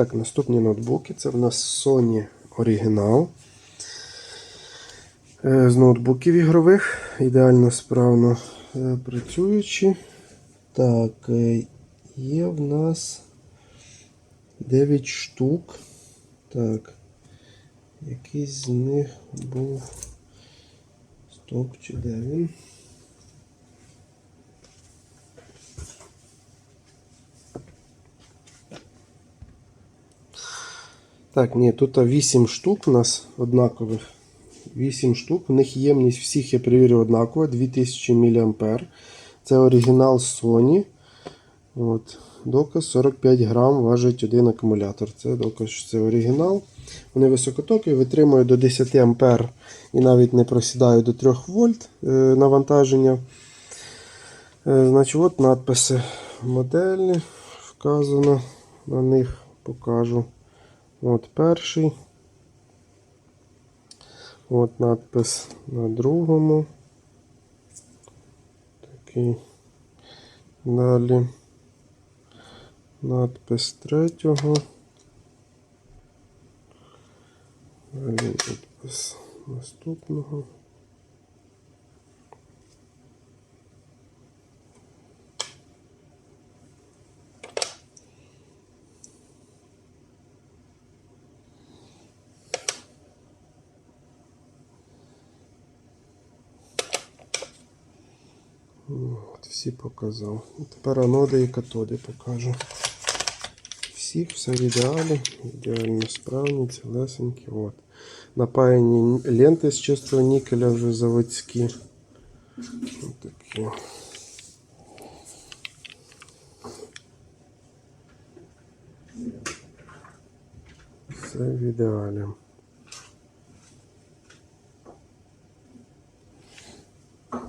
Так, наступні ноутбуки. Це в нас Sony Original. Е, З ноутбуків ігрових. Ідеально справно е, працюючі. Так, е, є в нас 9 штук. Так. Якийсь з них був. Стоп, чи де він? Так, ні, тут 8 штук у нас однакових. 8 штук. У них ємність всіх, я перевірив, однакова, 2000 мА. Це оригінал Sony. От. Доказ 45 грам важить один акумулятор. Це доказ, що це оригінал. Вони високотокі, витримують до 10 А і навіть не просідають до 3 вольт е, навантаження. Е, значить, от надписи моделі. Вказано на них покажу. От перший. От надпис на другому. Такий. Далі. Надпис третього. Далі надпис наступного. От, всі показав. Тепер аноди і катоди покажу. Всіх все в ідеалі, ідеально справні, цілесенькі. От. Напаяні ленти з чистого нікеля вже заводські. Ось такі. Все в ідеалі.